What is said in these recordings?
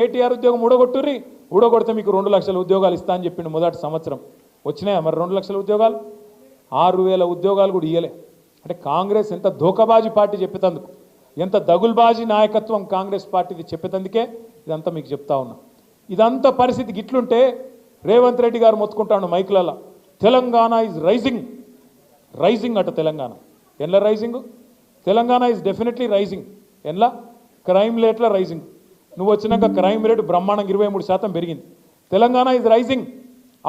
కేటీఆర్ ఉద్యోగం ఊడగొట్టుర్రి. ఊడగొడితే మీకు రెండు లక్షల ఉద్యోగాలు ఇస్తా అని చెప్పిండు మొదటి సంవత్సరం. వచ్చినాయా మరి రెండు లక్షల ఉద్యోగాలు? ఆరు వేల ఉద్యోగాలు కూడా ఇయ్యలే. అంటే కాంగ్రెస్ ఎంత ధోకబాజీ పార్టీ చెప్పేతందుకు. ఎంత దగుల్బాజీ నాయకత్వం కాంగ్రెస్ పార్టీది చెప్పేతందుకే ఇదంతా మీకు చెప్తా ఉన్నా. ఇదంతా పరిస్థితి గిట్లుంటే రేవంత్ రెడ్డి గారు మొత్తుకుంటాడు మైకులలో. తెలంగాణ ఈజ్ రైజింగ్ రైజింగ్ అట Telangana. ఎన్ల rising Telangana is definitely rising ఎన్లా crime రేట్ల రైజింగ్ నువ్వు వచ్చినాక క్రైమ్ రేటు బ్రహ్మాండంగా ఇరవై మూడు శాతం పెరిగింది. తెలంగాణ ఇది రైజింగ్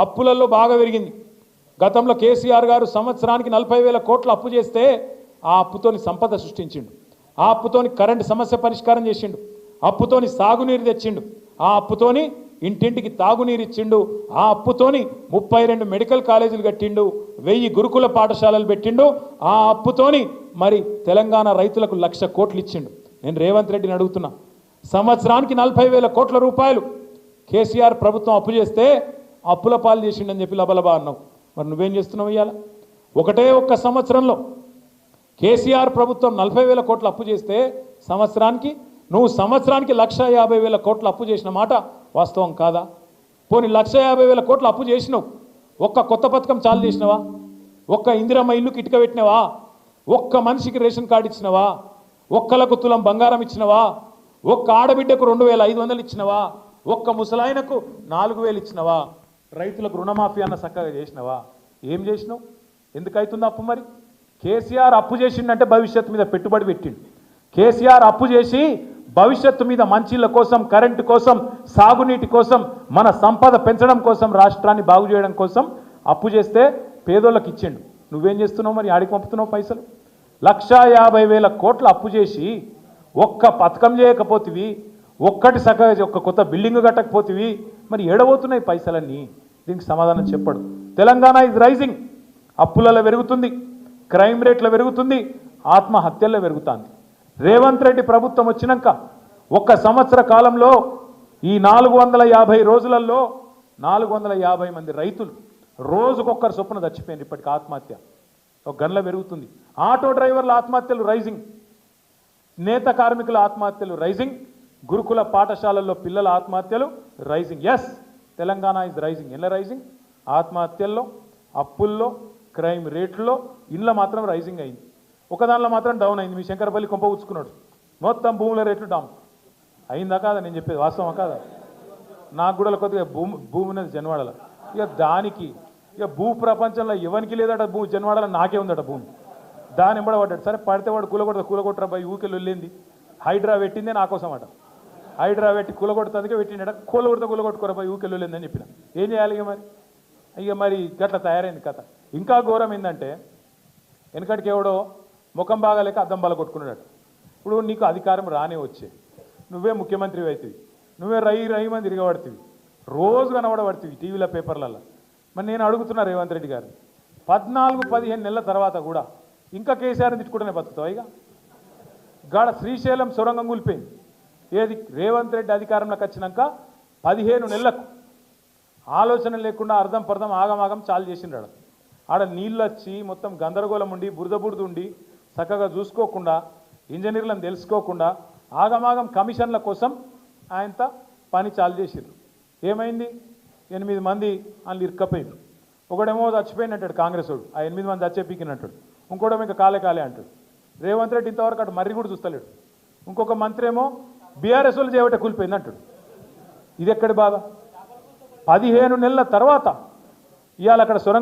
అప్పులలో బాగా పెరిగింది. గతంలో కేసీఆర్ గారు సంవత్సరానికి నలభై వేల కోట్లు అప్పు చేస్తే ఆ అప్పుతోని సంపద సృష్టించిండు. ఆ అప్పుతోని కరెంటు సమస్య పరిష్కారం చేసిండు. అప్పుతోని సాగునీరు తెచ్చిండు. ఆ అప్పుతోని ఇంటింటికి తాగునీరు ఇచ్చిండు. ఆ అప్పుతోని ముప్పై రెండు మెడికల్ కాలేజీలు కట్టిండు. వెయ్యి గురుకుల పాఠశాలలు పెట్టిండు. ఆ అప్పుతోని మరి తెలంగాణ రైతులకు లక్ష కోట్లు ఇచ్చిండు. నేను రేవంత్ రెడ్డిని అడుగుతున్నా. సంవత్సరానికి నలభై వేల కోట్ల రూపాయలు కేసీఆర్ ప్రభుత్వం అప్పు చేస్తే అప్పుల పాలు చేసిండని చెప్పి లబలబా అన్నావు. మరి నువ్వేం చేస్తున్నావు ఇవాళ ఒకటే ఒక్క సంవత్సరంలో కేసీఆర్ ప్రభుత్వం నలభై వేల కోట్ల అప్పు చేస్తే సంవత్సరానికి నువ్వు సంవత్సరానికి లక్ష యాభై వేల కోట్ల అప్పు చేసిన మాట వాస్తవం కాదా? పోనీ లక్ష యాభై వేల కోట్ల అప్పు చేసినావు. ఒక్క కొత్త పథకం చాలు చేసినవా? ఒక్క ఇందిరమ్మ ఇల్లు కిటిక పెట్టినవా? ఒక్క మనిషికి రేషన్ కార్డు ఇచ్చినవా? ఒక్కలకు తులం బంగారం ఇచ్చినవా? ఒక్క ఆడబిడ్డకు రెండు వేల ఐదు వందలు ఇచ్చినవా? ఒక్క ముసలాయనకు నాలుగు వేలు ఇచ్చినవా? రైతులకు రుణమాఫీ అన్న చక్కగా చేసినవా? ఏం చేసినావు? ఎందుకైతుంది అప్పు మరి? కేసీఆర్ అప్పు చేసిండంటే భవిష్యత్తు మీద పెట్టుబడి పెట్టిండు. కేసీఆర్ అప్పు చేసి భవిష్యత్తు మీద మంచిళ్ళ కోసం కరెంటు కోసం సాగునీటి కోసం మన సంపద పెంచడం కోసం రాష్ట్రాన్ని బాగు చేయడం కోసం అప్పు చేస్తే పేదోళ్ళకి ఇచ్చిండు. నువ్వేం చేస్తున్నావు మరి? ఆడికి పంపుతున్నావు పైసలు? లక్షా యాభై వేల కోట్లు అప్పు చేసి ఒక్క పథకం చేయకపోతివి ఒక్కటి సగ ఒక్క కొత్త బిల్డింగ్ కట్టకపోతేవి మరి ఏడబోతున్నాయి పైసలన్నీ? దీనికి సమాధానం చెప్పడు. తెలంగాణ ఇస్ రైజింగ్ అప్పులలో పెరుగుతుంది క్రైమ్ రేట్లో పెరుగుతుంది ఆత్మహత్యల్లో పెరుగుతుంది. రేవంత్ రెడ్డి ప్రభుత్వం వచ్చినాక ఒక్క సంవత్సర కాలంలో ఈ నాలుగు వందల యాభై రోజులలో నాలుగు వందల యాభై మంది రైతులు రోజుకొక్కరు చొప్పున చచ్చిపోయింది ఇప్పటికి ఆత్మహత్య. ఒక గంటల పెరుగుతుంది. ఆటో డ్రైవర్ల ఆత్మహత్యలు రైజింగ్ నేత కార్మికుల ఆత్మహత్యలు రైజింగ్ గురుకుల పాఠశాలల్లో పిల్లల ఆత్మహత్యలు rising. Yes Telangana is rising ఇళ్ళ రైజింగ్ ఆత్మహత్యల్లో అప్పుల్లో క్రైమ్ రేట్లో ఇళ్ళ మాత్రం రైజింగ్ అయింది. ఒకదానిలో మాత్రం డౌన్ అయింది. మీ శంకరపల్లి కొంప ఉచ్చుకున్నాడు. మొత్తం భూముల రేట్లు డౌన్ అయిందా కాదా? నేను చెప్పేది వాస్తవం కాదా? నాకు కూడా కొద్దిగా భూమి భూమి ఉన్నది జన్వాడల. ఇక దానికి ఇక భూ ప్రపంచంలో ఎవరికి లేదట భూ జన్వాడల నాకే ఉందట భూమి. దాని ఎంబడ పడ్డాడు. సరే పడితే వాడు కూలగొడతా కూలగొట్టరా బాయ్? ఊకెళ్ళి వెళ్ళింది హైడ్రా పెట్టిందే నా కోసం అట హైడ్రా పెట్టి కూలగొడుతుందికే పెట్టిండట కూలగొడితే కూలగొట్టుకోరా బాయ్? ఊకెళ్ళి వెళ్ళిందని చెప్పిన. ఏం చేయాలి ఇక మరి? ఇక మరి గట్ల తయారైంది కథ. ఇంకా ఘోరం ఏంటంటే వెనకటికి ఎవడో ముఖం బాగాలేక అద్దం బాల కొట్టుకున్నాడు ఇప్పుడు నీకు అధికారం రానే వచ్చే. నువ్వే ముఖ్యమంత్రి అవుతుంది నువ్వే రై రై మంది తిరగబడుతుంది రోజు కనబడబడుతుంది టీవీలో పేపర్లలో మరి నేను అడుగుతున్నా రేవంత్ రెడ్డి గారు పద్నాలుగు పదిహేను నెలల తర్వాత కూడా ఇంకా కేసీఆర్ని తిట్టుకుంటూనే బతుకుతావు ఇక గాడ శ్రీశైలం సొరంగం కూలిపోయింది. ఏది రేవంత్ రెడ్డి అధికారంలోకి వచ్చినాక పదిహేను నెలలకు ఆలోచన లేకుండా అర్థం పర్థం ఆగమాగం చాలు చేసిండాడు ఆడ నీళ్ళు వచ్చి మొత్తం గందరగోళం ఉండి బురద బురద ఉండి చక్కగా చూసుకోకుండా ఇంజనీర్లను తెలుసుకోకుండా ఆగమాగం కమిషన్ల కోసం ఆయనతో పని చాలు చేసిండ్రు. ఏమైంది? ఎనిమిది మంది వాళ్ళు ఇరుక్కపోయిండ్రు. ఒకడేమో చచ్చిపోయినట్టాడు కాంగ్రెస్ వాడు. ఆ ఎనిమిది మంది చచ్చే పీకినట్టాడు ఇంకోటేమో ఇంకా కాలే కాలే అంటాడు. రేవంత్ రెడ్డి ఇంతవరకు అటు మర్రి కూడా చూస్తలేడు. ఇంకొక మంత్రి ఏమో బీఆర్ఎస్ వాళ్ళు చేయబట్టే కూలిపోయింది అంటాడు. ఇది ఎక్కడి బాధ? పదిహేను నెలల తర్వాత ఇవాళ అక్కడ సొరంగం